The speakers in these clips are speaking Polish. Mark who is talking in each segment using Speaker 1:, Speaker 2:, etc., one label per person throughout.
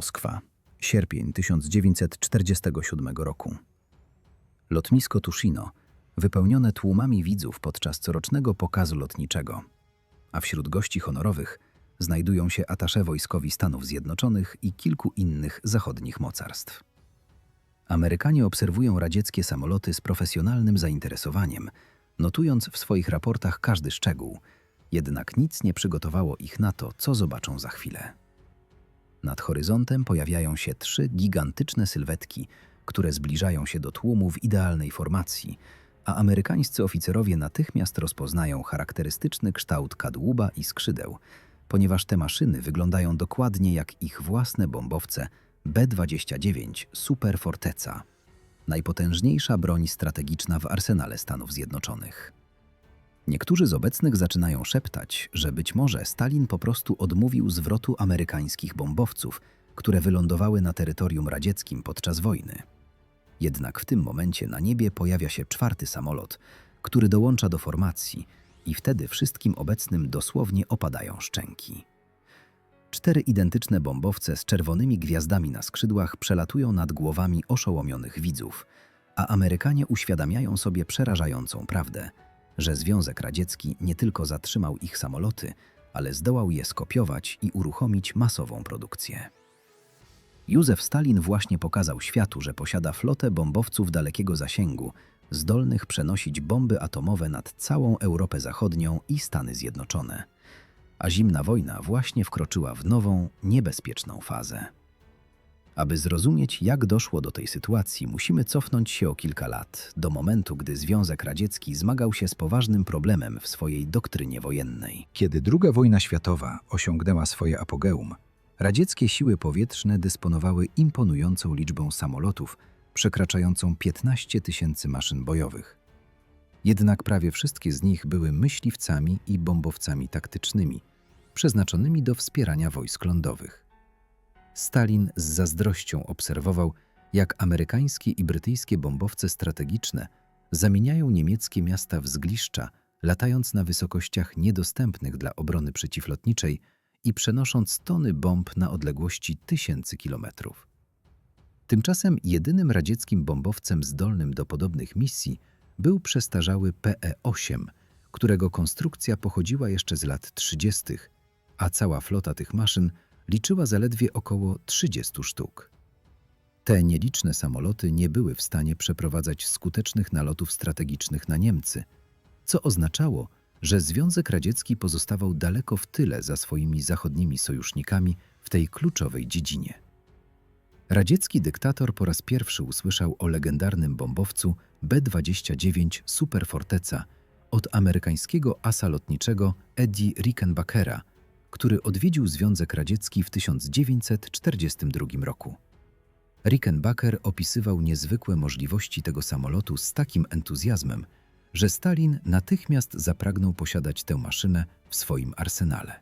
Speaker 1: Moskwa, sierpień 1947 roku. Lotnisko Tushino, wypełnione tłumami widzów podczas corocznego pokazu lotniczego, a wśród gości honorowych znajdują się atasze wojskowi Stanów Zjednoczonych i kilku innych zachodnich mocarstw. Amerykanie obserwują radzieckie samoloty z profesjonalnym zainteresowaniem, notując w swoich raportach każdy szczegół, jednak nic nie przygotowało ich na to, co zobaczą za chwilę. Nad horyzontem pojawiają się trzy gigantyczne sylwetki, które zbliżają się do tłumu w idealnej formacji, a amerykańscy oficerowie natychmiast rozpoznają charakterystyczny kształt kadłuba i skrzydeł, ponieważ te maszyny wyglądają dokładnie jak ich własne bombowce B-29 Super Forteca, najpotężniejsza broń strategiczna w arsenale Stanów Zjednoczonych. Niektórzy z obecnych zaczynają szeptać, że być może Stalin po prostu odmówił zwrotu amerykańskich bombowców, które wylądowały na terytorium radzieckim podczas wojny. Jednak w tym momencie na niebie pojawia się czwarty samolot, który dołącza do formacji i wtedy wszystkim obecnym dosłownie opadają szczęki. Cztery identyczne bombowce z czerwonymi gwiazdami na skrzydłach przelatują nad głowami oszołomionych widzów, a Amerykanie uświadamiają sobie przerażającą prawdę – że Związek Radziecki nie tylko zatrzymał ich samoloty, ale zdołał je skopiować i uruchomić masową produkcję. Józef Stalin właśnie pokazał światu, że posiada flotę bombowców dalekiego zasięgu, zdolnych przenosić bomby atomowe nad całą Europę Zachodnią i Stany Zjednoczone. A zimna wojna właśnie wkroczyła w nową, niebezpieczną fazę. Aby zrozumieć, jak doszło do tej sytuacji, musimy cofnąć się o kilka lat, do momentu, gdy Związek Radziecki zmagał się z poważnym problemem w swojej doktrynie wojennej.
Speaker 2: Kiedy II wojna światowa osiągnęła swoje apogeum, radzieckie siły powietrzne dysponowały imponującą liczbą samolotów, przekraczającą 15 tysięcy maszyn bojowych. Jednak prawie wszystkie z nich były myśliwcami i bombowcami taktycznymi, przeznaczonymi do wspierania wojsk lądowych. Stalin z zazdrością obserwował, jak amerykańskie i brytyjskie bombowce strategiczne zamieniają niemieckie miasta w zgliszcza, latając na wysokościach niedostępnych dla obrony przeciwlotniczej i przenosząc tony bomb na odległości tysięcy kilometrów. Tymczasem jedynym radzieckim bombowcem zdolnym do podobnych misji był przestarzały PE-8, którego konstrukcja pochodziła jeszcze z lat 30., a cała flota tych maszyn liczyła zaledwie około 30 sztuk. Te nieliczne samoloty nie były w stanie przeprowadzać skutecznych nalotów strategicznych na Niemcy, co oznaczało, że Związek Radziecki pozostawał daleko w tyle za swoimi zachodnimi sojusznikami w tej kluczowej dziedzinie. Radziecki dyktator po raz pierwszy usłyszał o legendarnym bombowcu B-29 Superforteca od amerykańskiego asa lotniczego Eddie Rickenbackera – który odwiedził Związek Radziecki w 1942 roku. Rickenbacker opisywał niezwykłe możliwości tego samolotu z takim entuzjazmem, że Stalin natychmiast zapragnął posiadać tę maszynę w swoim arsenale.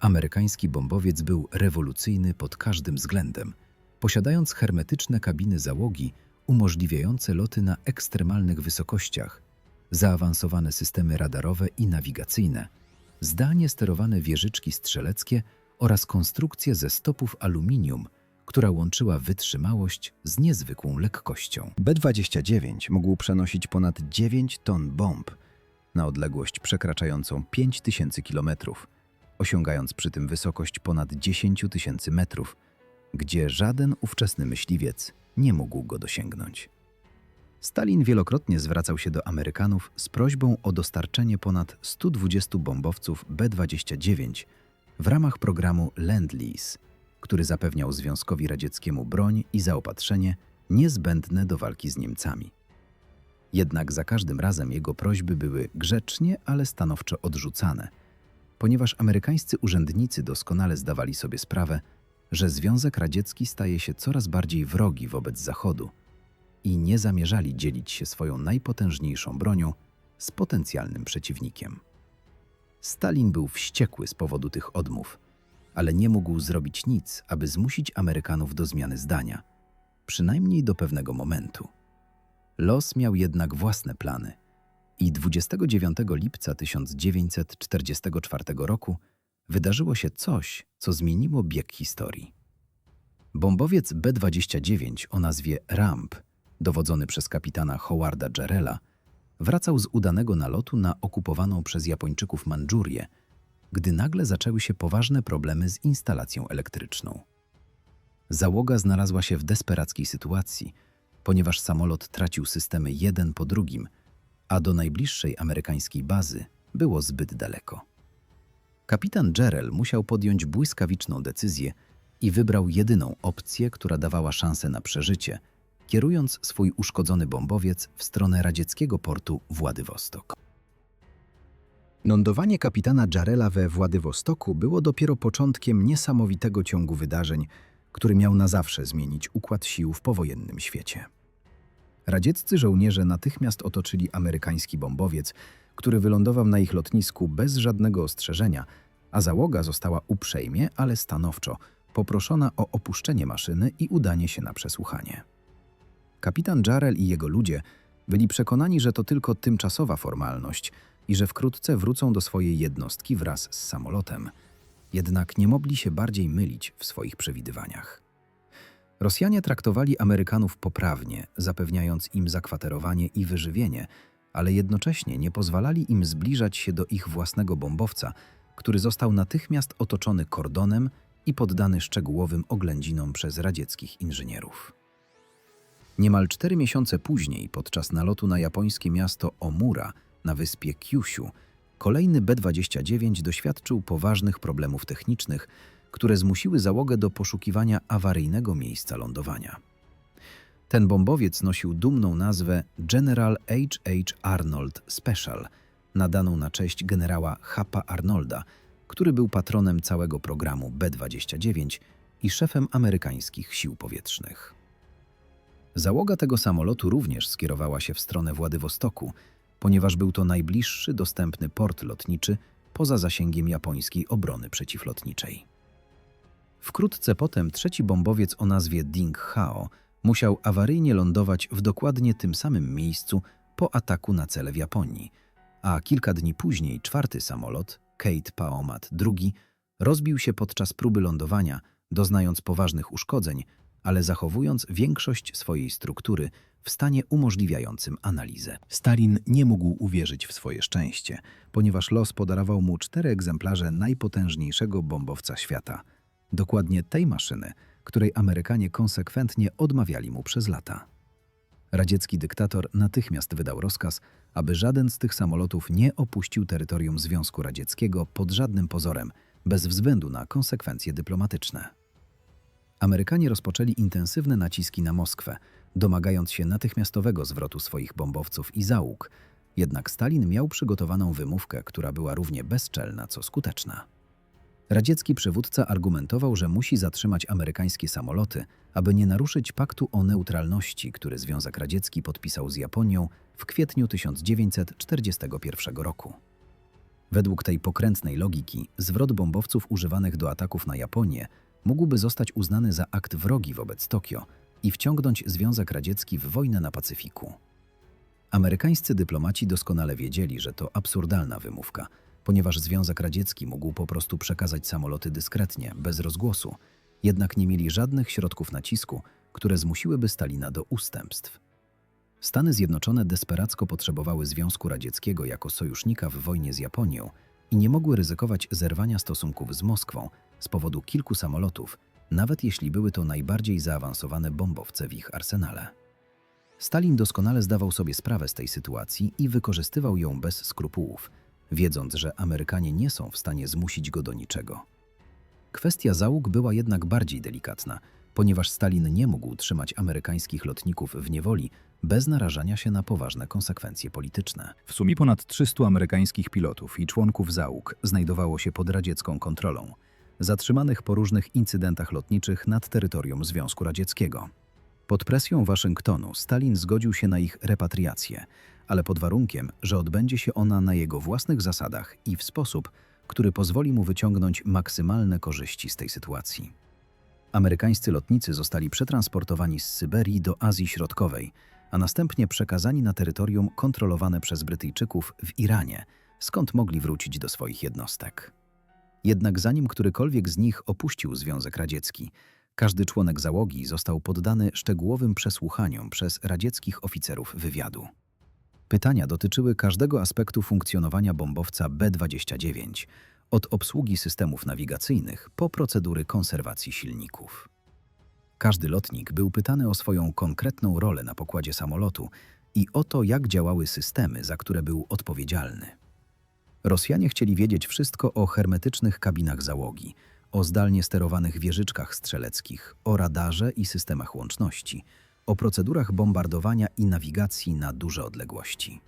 Speaker 2: Amerykański bombowiec był rewolucyjny pod każdym względem, posiadając hermetyczne kabiny załogi umożliwiające loty na ekstremalnych wysokościach, zaawansowane systemy radarowe i nawigacyjne – zdalnie sterowane wieżyczki strzeleckie oraz konstrukcję ze stopów aluminium, która łączyła wytrzymałość z niezwykłą lekkością.
Speaker 1: B-29 mógł przenosić ponad 9 ton bomb na odległość przekraczającą 5000 km, osiągając przy tym wysokość ponad 10 tysięcy metrów, gdzie żaden ówczesny myśliwiec nie mógł go dosięgnąć. Stalin wielokrotnie zwracał się do Amerykanów z prośbą o dostarczenie ponad 120 bombowców B-29 w ramach programu Lend-Lease, który zapewniał Związkowi Radzieckiemu broń i zaopatrzenie niezbędne do walki z Niemcami. Jednak za każdym razem jego prośby były grzecznie, ale stanowczo odrzucane, ponieważ amerykańscy urzędnicy doskonale zdawali sobie sprawę, że Związek Radziecki staje się coraz bardziej wrogi wobec Zachodu – i nie zamierzali dzielić się swoją najpotężniejszą bronią z potencjalnym przeciwnikiem. Stalin był wściekły z powodu tych odmów, ale nie mógł zrobić nic, aby zmusić Amerykanów do zmiany zdania, przynajmniej do pewnego momentu. Los miał jednak własne plany i 29 lipca 1944 roku wydarzyło się coś, co zmieniło bieg historii.
Speaker 2: Bombowiec B-29 o nazwie Ramp, dowodzony przez kapitana Howarda Jarrella, wracał z udanego nalotu na okupowaną przez Japończyków Mandżurię, gdy nagle zaczęły się poważne problemy z instalacją elektryczną. Załoga znalazła się w desperackiej sytuacji, ponieważ samolot tracił systemy jeden po drugim, a do najbliższej amerykańskiej bazy było zbyt daleko. Kapitan Jarrell musiał podjąć błyskawiczną decyzję i wybrał jedyną opcję, która dawała szansę na przeżycie, kierując swój uszkodzony bombowiec w stronę radzieckiego portu Władywostok.
Speaker 1: Lądowanie kapitana Jarela we Władywostoku było dopiero początkiem niesamowitego ciągu wydarzeń, który miał na zawsze zmienić układ sił w powojennym świecie. Radzieccy żołnierze natychmiast otoczyli amerykański bombowiec, który wylądował na ich lotnisku bez żadnego ostrzeżenia, a załoga została uprzejmie, ale stanowczo poproszona o opuszczenie maszyny i udanie się na przesłuchanie. Kapitan Jarrell i jego ludzie byli przekonani, że to tylko tymczasowa formalność i że wkrótce wrócą do swojej jednostki wraz z samolotem. Jednak nie mogli się bardziej mylić w swoich przewidywaniach. Rosjanie traktowali Amerykanów poprawnie, zapewniając im zakwaterowanie i wyżywienie, ale jednocześnie nie pozwalali im zbliżać się do ich własnego bombowca, który został natychmiast otoczony kordonem i poddany szczegółowym oględzinom przez radzieckich inżynierów. Niemal cztery miesiące później, podczas nalotu na japońskie miasto Omura na wyspie Kyushu, kolejny B-29 doświadczył poważnych problemów technicznych, które zmusiły załogę do poszukiwania awaryjnego miejsca lądowania. Ten bombowiec nosił dumną nazwę General H.H. Arnold Special, nadaną na cześć generała Hapa Arnolda, który był patronem całego programu B-29 i szefem amerykańskich sił powietrznych. Załoga tego samolotu również skierowała się w stronę Władywostoku, ponieważ był to najbliższy dostępny port lotniczy poza zasięgiem japońskiej obrony przeciwlotniczej. Wkrótce potem trzeci bombowiec o nazwie Ding Hao musiał awaryjnie lądować w dokładnie tym samym miejscu po ataku na cele w Japonii, a kilka dni później czwarty samolot, Kate Paomat II, rozbił się podczas próby lądowania, doznając poważnych uszkodzeń, ale zachowując większość swojej struktury w stanie umożliwiającym analizę. Stalin nie mógł uwierzyć w swoje szczęście, ponieważ los podarował mu cztery egzemplarze najpotężniejszego bombowca świata. Dokładnie tej maszyny, której Amerykanie konsekwentnie odmawiali mu przez lata. Radziecki dyktator natychmiast wydał rozkaz, aby żaden z tych samolotów nie opuścił terytorium Związku Radzieckiego pod żadnym pozorem, bez względu na konsekwencje dyplomatyczne. Amerykanie rozpoczęli intensywne naciski na Moskwę, domagając się natychmiastowego zwrotu swoich bombowców i załóg, jednak Stalin miał przygotowaną wymówkę, która była równie bezczelna co skuteczna. Radziecki przywódca argumentował, że musi zatrzymać amerykańskie samoloty, aby nie naruszyć paktu o neutralności, który Związek Radziecki podpisał z Japonią w kwietniu 1941 roku. Według tej pokrętnej logiki, zwrot bombowców używanych do ataków na Japonię mógłby zostać uznany za akt wrogi wobec Tokio i wciągnąć Związek Radziecki w wojnę na Pacyfiku. Amerykańscy dyplomaci doskonale wiedzieli, że to absurdalna wymówka, ponieważ Związek Radziecki mógł po prostu przekazać samoloty dyskretnie, bez rozgłosu, jednak nie mieli żadnych środków nacisku, które zmusiłyby Stalina do ustępstw. Stany Zjednoczone desperacko potrzebowały Związku Radzieckiego jako sojusznika w wojnie z Japonią i nie mogły ryzykować zerwania stosunków z Moskwą z powodu kilku samolotów, nawet jeśli były to najbardziej zaawansowane bombowce w ich arsenale. Stalin doskonale zdawał sobie sprawę z tej sytuacji i wykorzystywał ją bez skrupułów, wiedząc, że Amerykanie nie są w stanie zmusić go do niczego. Kwestia załóg była jednak bardziej delikatna, ponieważ Stalin nie mógł trzymać amerykańskich lotników w niewoli bez narażania się na poważne konsekwencje polityczne.
Speaker 3: W sumie ponad 300 amerykańskich pilotów i członków załóg znajdowało się pod radziecką kontrolą, zatrzymanych po różnych incydentach lotniczych nad terytorium Związku Radzieckiego. Pod presją Waszyngtonu Stalin zgodził się na ich repatriację, ale pod warunkiem, że odbędzie się ona na jego własnych zasadach i w sposób, który pozwoli mu wyciągnąć maksymalne korzyści z tej sytuacji. Amerykańscy lotnicy zostali przetransportowani z Syberii do Azji Środkowej, a następnie przekazani na terytorium kontrolowane przez Brytyjczyków w Iranie, skąd mogli wrócić do swoich jednostek. Jednak zanim którykolwiek z nich opuścił Związek Radziecki, Każdy członek załogi został poddany szczegółowym przesłuchaniom przez radzieckich oficerów wywiadu. Pytania dotyczyły każdego aspektu funkcjonowania bombowca B-29, od obsługi systemów nawigacyjnych po procedury konserwacji silników. Każdy lotnik był pytany o swoją konkretną rolę na pokładzie samolotu i o to, jak działały systemy, za które był odpowiedzialny. Rosjanie chcieli wiedzieć wszystko o hermetycznych kabinach załogi, o zdalnie sterowanych wieżyczkach strzeleckich, o radarze i systemach łączności, o procedurach bombardowania i nawigacji na duże odległości.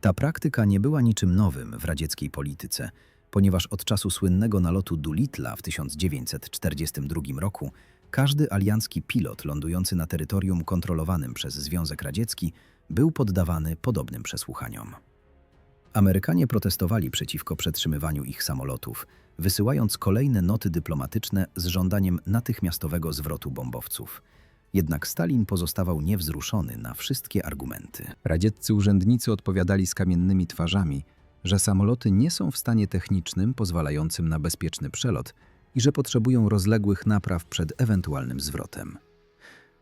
Speaker 3: Ta praktyka nie była niczym nowym w radzieckiej polityce, ponieważ od czasu słynnego nalotu Dulitla w 1942 roku każdy aliancki pilot lądujący na terytorium kontrolowanym przez Związek Radziecki był poddawany podobnym przesłuchaniom. Amerykanie protestowali przeciwko przetrzymywaniu ich samolotów, wysyłając kolejne noty dyplomatyczne z żądaniem natychmiastowego zwrotu bombowców. Jednak Stalin pozostawał niewzruszony na wszystkie argumenty.
Speaker 2: Radzieccy urzędnicy odpowiadali z kamiennymi twarzami, że samoloty nie są w stanie technicznym pozwalającym na bezpieczny przelot i że potrzebują rozległych napraw przed ewentualnym zwrotem.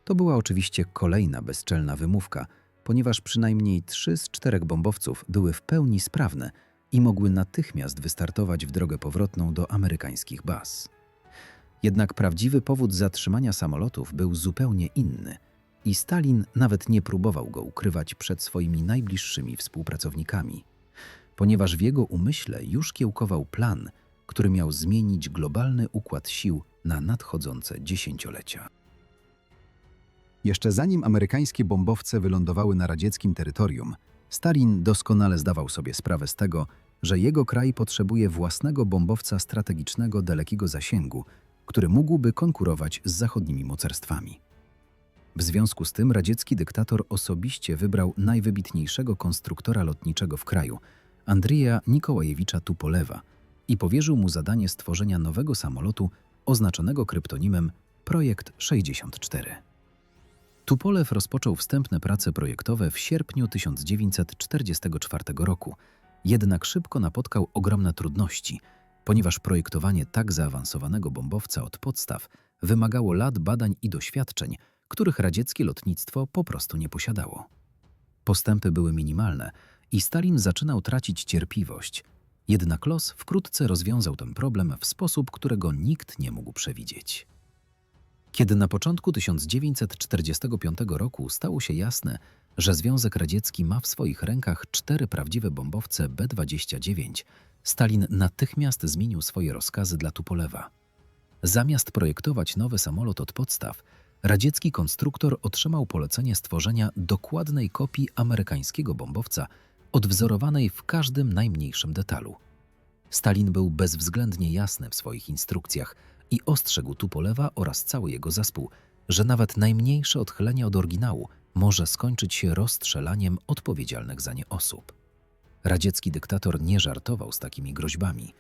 Speaker 2: To była oczywiście kolejna bezczelna wymówka, ponieważ przynajmniej trzy z czterech bombowców były w pełni sprawne i mogły natychmiast wystartować w drogę powrotną do amerykańskich baz. Jednak prawdziwy powód zatrzymania samolotów był zupełnie inny i Stalin nawet nie próbował go ukrywać przed swoimi najbliższymi współpracownikami, ponieważ w jego umyśle już kiełkował plan, który miał zmienić globalny układ sił na nadchodzące dziesięciolecia. Jeszcze zanim amerykańskie bombowce wylądowały na radzieckim terytorium, Stalin doskonale zdawał sobie sprawę z tego, że jego kraj potrzebuje własnego bombowca strategicznego dalekiego zasięgu, który mógłby konkurować z zachodnimi mocarstwami. W związku z tym radziecki dyktator osobiście wybrał najwybitniejszego konstruktora lotniczego w kraju, Andrija Nikołajewicza Tupolewa, i powierzył mu zadanie stworzenia nowego samolotu oznaczonego kryptonimem Projekt 64. Tupolew rozpoczął wstępne prace projektowe w sierpniu 1944 roku, jednak szybko napotkał ogromne trudności, ponieważ projektowanie tak zaawansowanego bombowca od podstaw wymagało lat badań i doświadczeń, których radzieckie lotnictwo po prostu nie posiadało. Postępy były minimalne i Stalin zaczynał tracić cierpliwość, jednak los wkrótce rozwiązał ten problem w sposób, którego nikt nie mógł przewidzieć. Kiedy na początku 1945 roku stało się jasne, że Związek Radziecki ma w swoich rękach cztery prawdziwe bombowce B-29, Stalin natychmiast zmienił swoje rozkazy dla Tupolewa. Zamiast projektować nowy samolot od podstaw, radziecki konstruktor otrzymał polecenie stworzenia dokładnej kopii amerykańskiego bombowca, odwzorowanej w każdym najmniejszym detalu. Stalin był bezwzględnie jasny w swoich instrukcjach i ostrzegł Tupolewa oraz cały jego zespół, że nawet najmniejsze odchylenie od oryginału może skończyć się rozstrzelaniem odpowiedzialnych za nie osób. Radziecki dyktator nie żartował z takimi groźbami,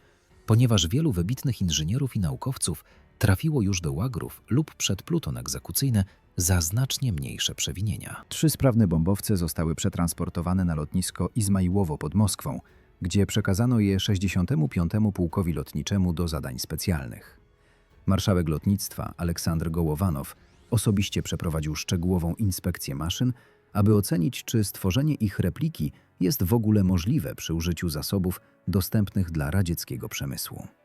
Speaker 2: ponieważ wielu wybitnych inżynierów i naukowców trafiło już do łagrów lub przed pluton egzekucyjne za znacznie mniejsze przewinienia. Trzy sprawne bombowce zostały przetransportowane na lotnisko Izmaiłowo pod Moskwą, gdzie przekazano je 65. Pułkowi Lotniczemu do zadań specjalnych. Marszałek lotnictwa Aleksandr Gołowanow osobiście przeprowadził szczegółową inspekcję maszyn, aby ocenić, czy stworzenie ich repliki jest w ogóle możliwe przy użyciu zasobów dostępnych dla radzieckiego przemysłu.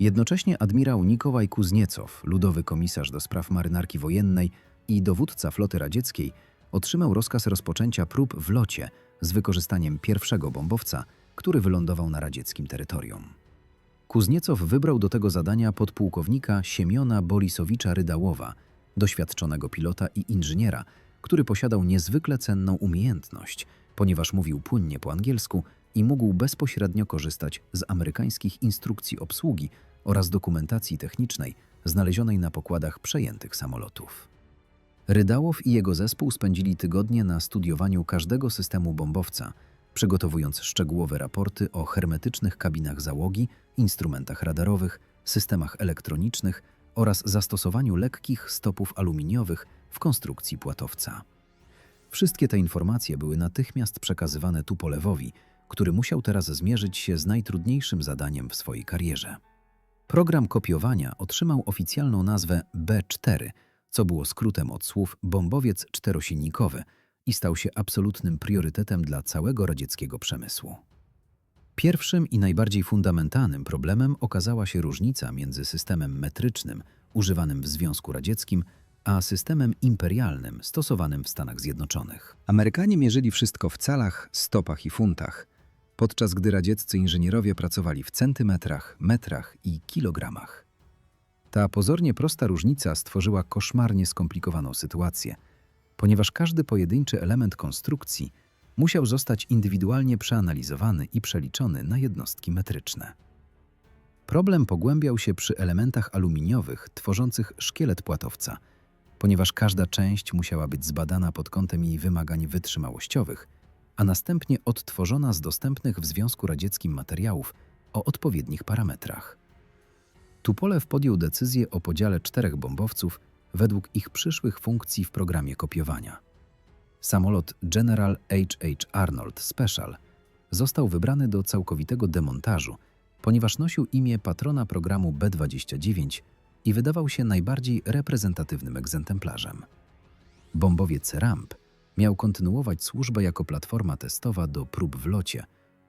Speaker 2: Jednocześnie admirał Nikołaj Kuzniecow, ludowy komisarz do spraw marynarki wojennej i dowódca floty radzieckiej, otrzymał rozkaz rozpoczęcia prób w locie z wykorzystaniem pierwszego bombowca, który wylądował na radzieckim terytorium. Kuzniecow wybrał do tego zadania podpułkownika Siemiona Borisowicza Rydałowa, doświadczonego pilota i inżyniera, który posiadał niezwykle cenną umiejętność, ponieważ mówił płynnie po angielsku i mógł bezpośrednio korzystać z amerykańskich instrukcji obsługi oraz dokumentacji technicznej znalezionej na pokładach przejętych samolotów. Rydałow i jego zespół spędzili tygodnie na studiowaniu każdego systemu bombowca, przygotowując szczegółowe raporty o hermetycznych kabinach załogi, instrumentach radarowych, systemach elektronicznych oraz zastosowaniu lekkich stopów aluminiowych w konstrukcji płatowca. Wszystkie te informacje były natychmiast przekazywane Tupolewowi, który musiał teraz zmierzyć się z najtrudniejszym zadaniem w swojej karierze.
Speaker 1: Program kopiowania otrzymał oficjalną nazwę B4, co było skrótem od słów bombowiec czterosilnikowy i stał się absolutnym priorytetem dla całego radzieckiego przemysłu. Pierwszym i najbardziej fundamentalnym problemem okazała się różnica między systemem metrycznym, używanym w Związku Radzieckim, a systemem imperialnym, stosowanym w Stanach Zjednoczonych.
Speaker 2: Amerykanie mierzyli wszystko w calach, stopach i funtach, podczas gdy radzieccy inżynierowie pracowali w centymetrach, metrach i kilogramach. Ta pozornie prosta różnica stworzyła koszmarnie skomplikowaną sytuację, ponieważ każdy pojedynczy element konstrukcji musiał zostać indywidualnie przeanalizowany i przeliczony na jednostki metryczne.
Speaker 1: Problem pogłębiał się przy elementach aluminiowych tworzących szkielet płatowca, ponieważ każda część musiała być zbadana pod kątem jej wymagań wytrzymałościowych, a następnie odtworzona z dostępnych w Związku Radzieckim materiałów o odpowiednich parametrach. Tupolew podjął decyzję o podziale czterech bombowców według ich przyszłych funkcji w programie kopiowania. Samolot General H.H. Arnold Special został wybrany do całkowitego demontażu, ponieważ nosił imię patrona programu B-29 i wydawał się najbardziej reprezentatywnym egzemplarzem. Bombowiec Ramp miał kontynuować służbę jako platforma testowa do prób w locie,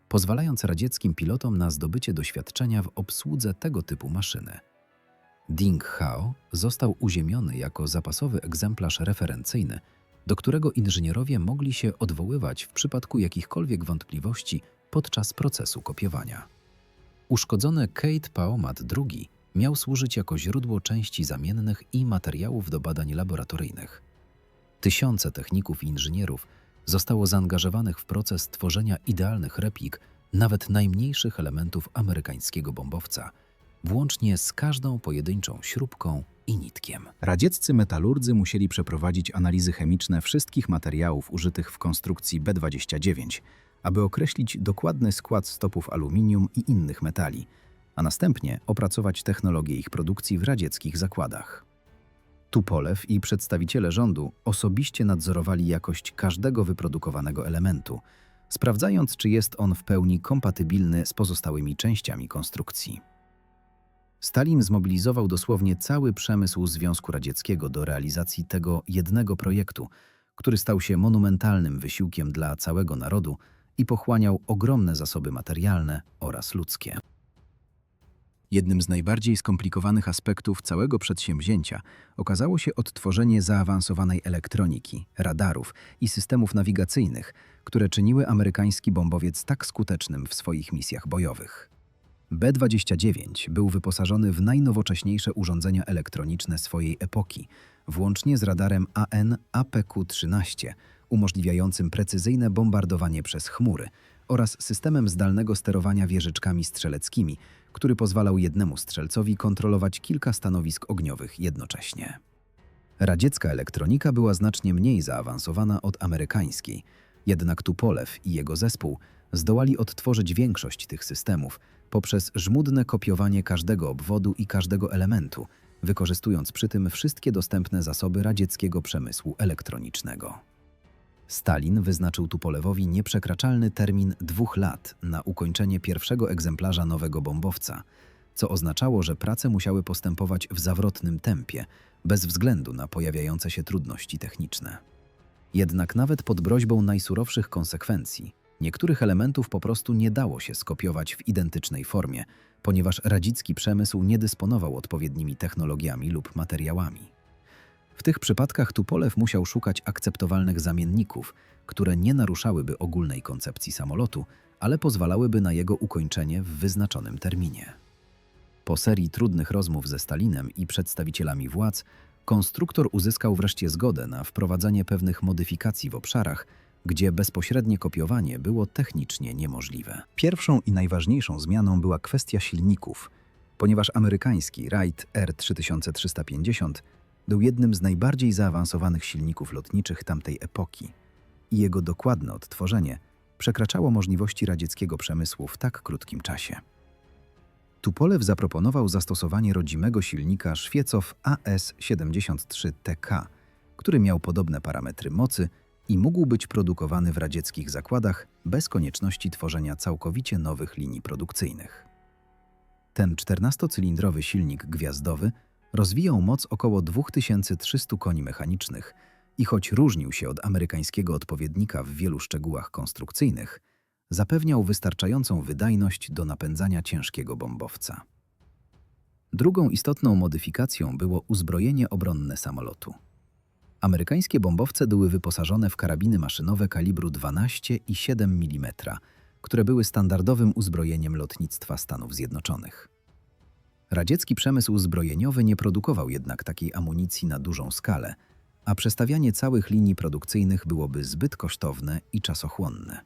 Speaker 1: pozwalając radzieckim pilotom na zdobycie doświadczenia w obsłudze tego typu maszyny. Ding Hao został uziemiony jako zapasowy egzemplarz referencyjny, do którego inżynierowie mogli się odwoływać w przypadku jakichkolwiek wątpliwości podczas procesu kopiowania. Uszkodzony Kate Paomat II miał służyć jako źródło części zamiennych i materiałów do badań laboratoryjnych. Tysiące techników i inżynierów zostało zaangażowanych w proces tworzenia idealnych replik nawet najmniejszych elementów amerykańskiego bombowca, włącznie z każdą pojedynczą śrubką i nitkiem.
Speaker 3: Radzieccy metalurdzy musieli przeprowadzić analizy chemiczne wszystkich materiałów użytych w konstrukcji B-29, aby określić dokładny skład stopów aluminium i innych metali, a następnie opracować technologię ich produkcji w radzieckich zakładach. Tupolew i przedstawiciele rządu osobiście nadzorowali jakość każdego wyprodukowanego elementu, sprawdzając, czy jest on w pełni kompatybilny z pozostałymi częściami konstrukcji. Stalin zmobilizował dosłownie cały przemysł Związku Radzieckiego do realizacji tego jednego projektu, który stał się monumentalnym wysiłkiem dla całego narodu i pochłaniał ogromne zasoby materialne oraz ludzkie. Jednym z najbardziej skomplikowanych aspektów całego przedsięwzięcia okazało się odtworzenie zaawansowanej elektroniki, radarów i systemów nawigacyjnych, które czyniły amerykański bombowiec tak skutecznym w swoich misjach bojowych. B-29 był wyposażony w najnowocześniejsze urządzenia elektroniczne swojej epoki, włącznie z radarem AN-APQ-13, umożliwiającym precyzyjne bombardowanie przez chmury oraz systemem zdalnego sterowania wieżyczkami strzeleckimi, który pozwalał jednemu strzelcowi kontrolować kilka stanowisk ogniowych jednocześnie. Radziecka elektronika była znacznie mniej zaawansowana od amerykańskiej, jednak Tupolew i jego zespół zdołali odtworzyć większość tych systemów poprzez żmudne kopiowanie każdego obwodu i każdego elementu, wykorzystując przy tym wszystkie dostępne zasoby radzieckiego przemysłu elektronicznego. Stalin wyznaczył Tupolewowi nieprzekraczalny termin dwóch lat na ukończenie pierwszego egzemplarza nowego bombowca, co oznaczało, że prace musiały postępować w zawrotnym tempie, bez względu na pojawiające się trudności techniczne. Jednak nawet pod groźbą najsurowszych konsekwencji, niektórych elementów po prostu nie dało się skopiować w identycznej formie, ponieważ radzicki przemysł nie dysponował odpowiednimi technologiami lub materiałami. W tych przypadkach Tupolew musiał szukać akceptowalnych zamienników, które nie naruszałyby ogólnej koncepcji samolotu, ale pozwalałyby na jego ukończenie w wyznaczonym terminie. Po serii trudnych rozmów ze Stalinem i przedstawicielami władz, konstruktor uzyskał wreszcie zgodę na wprowadzenie pewnych modyfikacji w obszarach, gdzie bezpośrednie kopiowanie było technicznie niemożliwe. Pierwszą i najważniejszą zmianą była kwestia silników, ponieważ amerykański Wright R3350 był jednym z najbardziej zaawansowanych silników lotniczych tamtej epoki i jego dokładne odtworzenie przekraczało możliwości radzieckiego przemysłu w tak krótkim czasie. Tupolew zaproponował zastosowanie rodzimego silnika Szwiecow AS-73TK, który miał podobne parametry mocy i mógł być produkowany w radzieckich zakładach bez konieczności tworzenia całkowicie nowych linii produkcyjnych. Ten 14-cylindrowy silnik gwiazdowy rozwijał moc około 2300 koni mechanicznych i choć różnił się od amerykańskiego odpowiednika w wielu szczegółach konstrukcyjnych, zapewniał wystarczającą wydajność do napędzania ciężkiego bombowca. Drugą istotną modyfikacją było uzbrojenie obronne samolotu. Amerykańskie bombowce były wyposażone w karabiny maszynowe kalibru 12 i 7 mm, które były standardowym uzbrojeniem lotnictwa Stanów Zjednoczonych. Radziecki przemysł zbrojeniowy nie produkował jednak takiej amunicji na dużą skalę, a przestawianie całych linii produkcyjnych byłoby zbyt kosztowne i czasochłonne.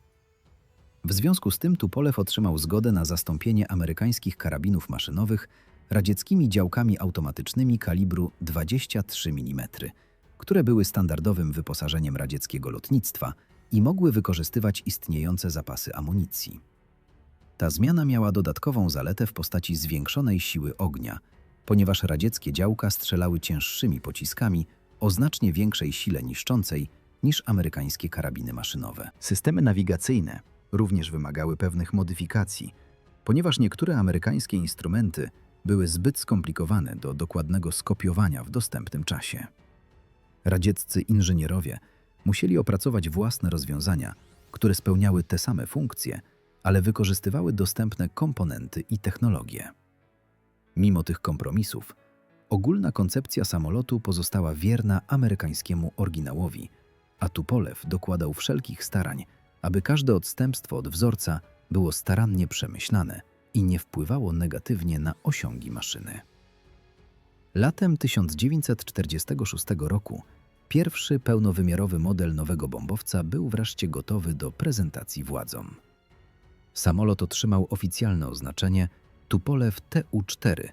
Speaker 3: W związku z tym Tupolew otrzymał zgodę na zastąpienie amerykańskich karabinów maszynowych radzieckimi działkami automatycznymi kalibru 23 mm, które były standardowym wyposażeniem radzieckiego lotnictwa i mogły wykorzystywać istniejące zapasy amunicji. Ta zmiana miała dodatkową zaletę w postaci zwiększonej siły ognia, ponieważ radzieckie działka strzelały cięższymi pociskami o znacznie większej sile niszczącej niż amerykańskie karabiny maszynowe. Systemy nawigacyjne również wymagały pewnych modyfikacji, ponieważ niektóre amerykańskie instrumenty były zbyt skomplikowane do dokładnego skopiowania w dostępnym czasie. Radzieccy inżynierowie musieli opracować własne rozwiązania, które spełniały te same funkcje, ale wykorzystywały dostępne komponenty i technologie. Mimo tych kompromisów, ogólna koncepcja samolotu pozostała wierna amerykańskiemu oryginałowi, a Tupolew dokładał wszelkich starań, aby każde odstępstwo od wzorca było starannie przemyślane i nie wpływało negatywnie na osiągi maszyny. Latem 1946 roku pierwszy pełnowymiarowy model nowego bombowca był wreszcie gotowy do prezentacji władzom. Samolot otrzymał oficjalne oznaczenie Tupolew Tu-4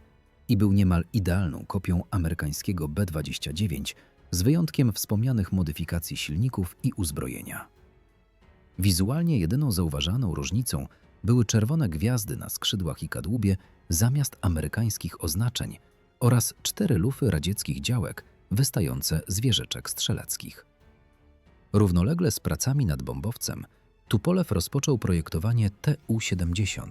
Speaker 3: i był niemal idealną kopią amerykańskiego B-29 z wyjątkiem wspomnianych modyfikacji silników i uzbrojenia. Wizualnie jedyną zauważalną różnicą były czerwone gwiazdy na skrzydłach i kadłubie zamiast amerykańskich oznaczeń oraz cztery lufy radzieckich działek wystające z wieżyczek strzeleckich. Równolegle z pracami nad bombowcem Tupolew rozpoczął projektowanie Tu-70,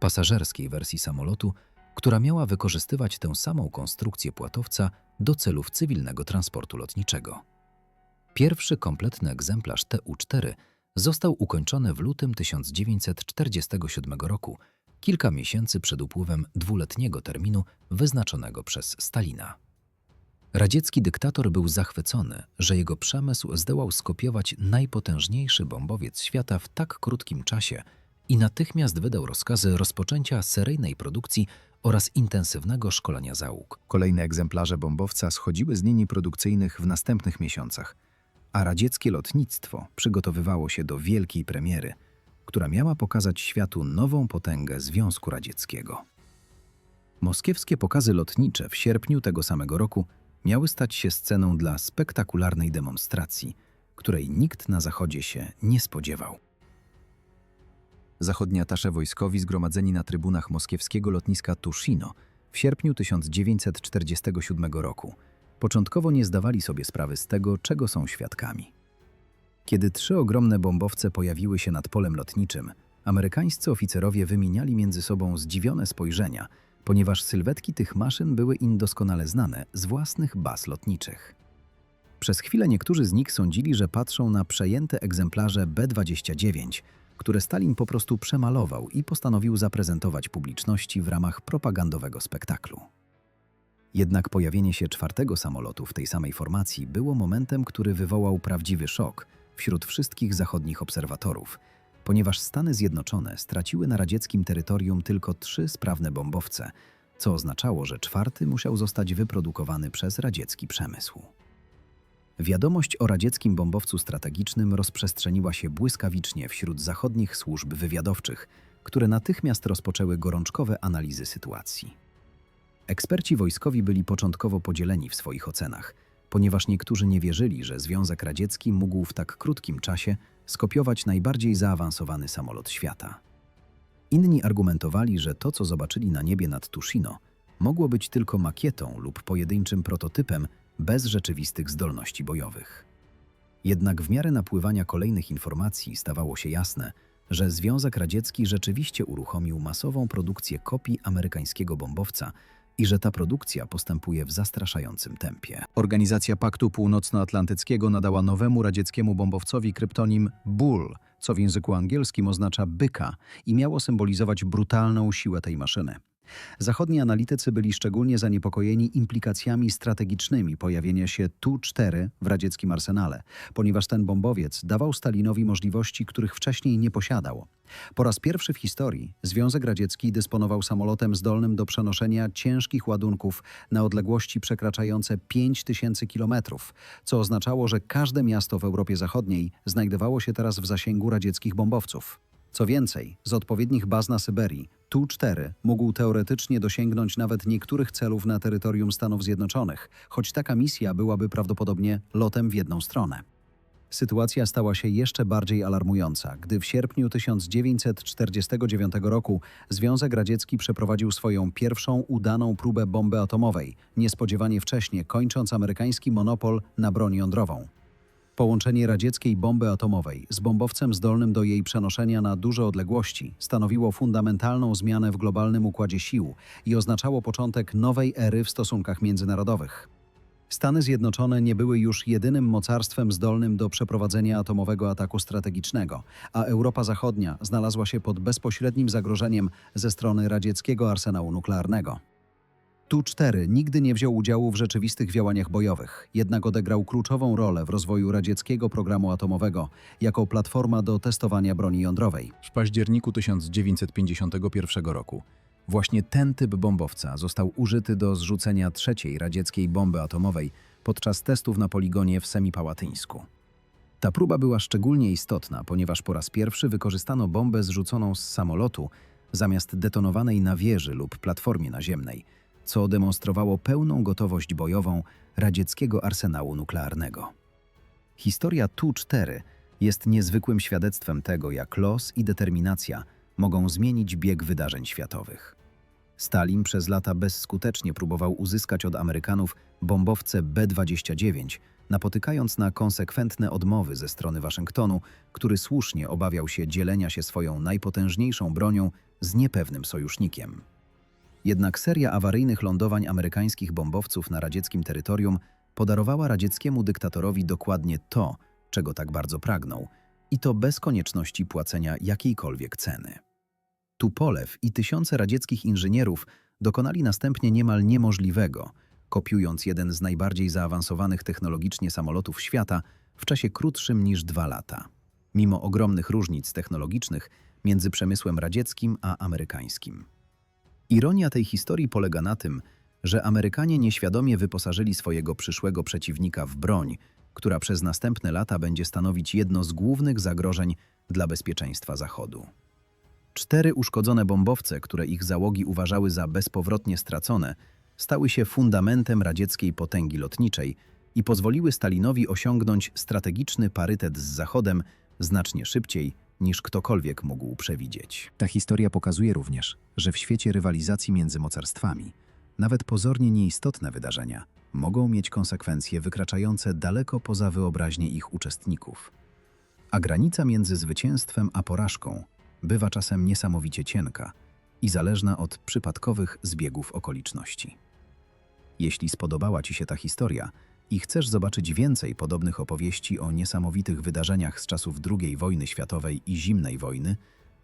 Speaker 3: pasażerskiej wersji samolotu, która miała wykorzystywać tę samą konstrukcję płatowca do celów cywilnego transportu lotniczego. Pierwszy kompletny egzemplarz Tu-4 został ukończony w lutym 1947 roku, kilka miesięcy przed upływem dwuletniego terminu wyznaczonego przez Stalina. Radziecki dyktator był zachwycony, że jego przemysł zdołał skopiować najpotężniejszy bombowiec świata w tak krótkim czasie i natychmiast wydał rozkazy rozpoczęcia seryjnej produkcji oraz intensywnego szkolenia załóg. Kolejne egzemplarze bombowca schodziły z linii produkcyjnych w następnych miesiącach, a radzieckie lotnictwo przygotowywało się do wielkiej premiery, która miała pokazać światu nową potęgę Związku Radzieckiego. Moskiewskie pokazy lotnicze w sierpniu tego samego roku miały stać się sceną dla spektakularnej demonstracji, której nikt na Zachodzie się nie spodziewał. Zachodni atasze wojskowi zgromadzeni na trybunach moskiewskiego lotniska Tushino w sierpniu 1947 roku początkowo nie zdawali sobie sprawy z tego, czego są świadkami. Kiedy trzy ogromne bombowce pojawiły się nad polem lotniczym, amerykańscy oficerowie wymieniali między sobą zdziwione spojrzenia, ponieważ sylwetki tych maszyn były im doskonale znane z własnych baz lotniczych. Przez chwilę niektórzy z nich sądzili, że patrzą na przejęte egzemplarze B-29, które Stalin po prostu przemalował i postanowił zaprezentować publiczności w ramach propagandowego spektaklu. Jednak pojawienie się czwartego samolotu w tej samej formacji było momentem, który wywołał prawdziwy szok wśród wszystkich zachodnich obserwatorów, ponieważ Stany Zjednoczone straciły na radzieckim terytorium tylko trzy sprawne bombowce, co oznaczało, że czwarty musiał zostać wyprodukowany przez radziecki przemysł. Wiadomość o radzieckim bombowcu strategicznym rozprzestrzeniła się błyskawicznie wśród zachodnich służb wywiadowczych, które natychmiast rozpoczęły gorączkowe analizy sytuacji. Eksperci wojskowi byli początkowo podzieleni w swoich ocenach, ponieważ niektórzy nie wierzyli, że Związek Radziecki mógł w tak krótkim czasie skopiować najbardziej zaawansowany samolot świata. Inni argumentowali, że to, co zobaczyli na niebie nad Tushino, mogło być tylko makietą lub pojedynczym prototypem bez rzeczywistych zdolności bojowych. Jednak w miarę napływania kolejnych informacji stawało się jasne, że Związek Radziecki rzeczywiście uruchomił masową produkcję kopii amerykańskiego bombowca i że ta produkcja postępuje w zastraszającym tempie.
Speaker 2: Organizacja Paktu Północnoatlantyckiego nadała nowemu radzieckiemu bombowcowi kryptonim Bull, co w języku angielskim oznacza byka i miało symbolizować brutalną siłę tej maszyny. Zachodni analitycy byli szczególnie zaniepokojeni implikacjami strategicznymi pojawienia się Tu-4 w radzieckim arsenale, ponieważ ten bombowiec dawał Stalinowi możliwości, których wcześniej nie posiadał. Po raz pierwszy w historii Związek Radziecki dysponował samolotem zdolnym do przenoszenia ciężkich ładunków na odległości przekraczające 5000 kilometrów, co oznaczało, że każde miasto w Europie Zachodniej znajdowało się teraz w zasięgu radzieckich bombowców. Co więcej, z odpowiednich baz na Syberii, Tu-4 mógł teoretycznie dosięgnąć nawet niektórych celów na terytorium Stanów Zjednoczonych, choć taka misja byłaby prawdopodobnie lotem w jedną stronę. Sytuacja stała się jeszcze bardziej alarmująca, gdy w sierpniu 1949 roku Związek Radziecki przeprowadził swoją pierwszą udaną próbę bomby atomowej, niespodziewanie wcześnie kończąc amerykański monopol na broń jądrową. Połączenie radzieckiej bomby atomowej z bombowcem zdolnym do jej przenoszenia na duże odległości stanowiło fundamentalną zmianę w globalnym układzie sił i oznaczało początek nowej ery w stosunkach międzynarodowych. Stany Zjednoczone nie były już jedynym mocarstwem zdolnym do przeprowadzenia atomowego ataku strategicznego, a Europa Zachodnia znalazła się pod bezpośrednim zagrożeniem ze strony radzieckiego arsenału nuklearnego. Tu-4 nigdy nie wziął udziału w rzeczywistych działaniach bojowych, jednak odegrał kluczową rolę w rozwoju radzieckiego programu atomowego jako platforma do testowania broni jądrowej.
Speaker 3: W październiku 1951 roku właśnie ten typ bombowca został użyty do zrzucenia trzeciej radzieckiej bomby atomowej podczas testów na poligonie w Semipałatyńsku. Ta próba była szczególnie istotna, ponieważ po raz pierwszy wykorzystano bombę zrzuconą z samolotu zamiast detonowanej na wieży lub platformie naziemnej, co demonstrowało pełną gotowość bojową radzieckiego arsenału nuklearnego. Historia Tu-4 jest niezwykłym świadectwem tego, jak los i determinacja mogą zmienić bieg wydarzeń światowych. Stalin przez lata bezskutecznie próbował uzyskać od Amerykanów bombowce B-29, napotykając na konsekwentne odmowy ze strony Waszyngtonu, który słusznie obawiał się dzielenia się swoją najpotężniejszą bronią z niepewnym sojusznikiem. Jednak seria awaryjnych lądowań amerykańskich bombowców na radzieckim terytorium podarowała radzieckiemu dyktatorowi dokładnie to, czego tak bardzo pragnął, i to bez konieczności płacenia jakiejkolwiek ceny. Tupolew i tysiące radzieckich inżynierów dokonali następnie niemal niemożliwego, kopiując jeden z najbardziej zaawansowanych technologicznie samolotów świata w czasie krótszym niż dwa lata, mimo ogromnych różnic technologicznych między przemysłem radzieckim a amerykańskim. Ironia tej historii polega na tym, że Amerykanie nieświadomie wyposażyli swojego przyszłego przeciwnika w broń, która przez następne lata będzie stanowić jedno z głównych zagrożeń dla bezpieczeństwa Zachodu. Cztery uszkodzone bombowce, które ich załogi uważały za bezpowrotnie stracone, stały się fundamentem radzieckiej potęgi lotniczej i pozwoliły Stalinowi osiągnąć strategiczny parytet z Zachodem znacznie szybciej niż ktokolwiek mógł przewidzieć.
Speaker 2: Ta historia pokazuje również, że w świecie rywalizacji między mocarstwami, nawet pozornie nieistotne wydarzenia mogą mieć konsekwencje wykraczające daleko poza wyobraźnię ich uczestników. A granica między zwycięstwem a porażką bywa czasem niesamowicie cienka i zależna od przypadkowych zbiegów okoliczności. Jeśli spodobała Ci się ta historia i chcesz zobaczyć więcej podobnych opowieści o niesamowitych wydarzeniach z czasów II wojny światowej i zimnej wojny,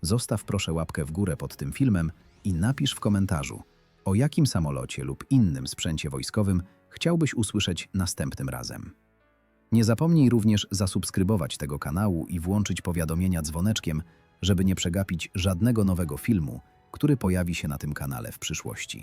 Speaker 2: zostaw proszę łapkę w górę pod tym filmem i napisz w komentarzu, o jakim samolocie lub innym sprzęcie wojskowym chciałbyś usłyszeć następnym razem. Nie zapomnij również zasubskrybować tego kanału i włączyć powiadomienia dzwoneczkiem, żeby nie przegapić żadnego nowego filmu, który pojawi się na tym kanale w przyszłości.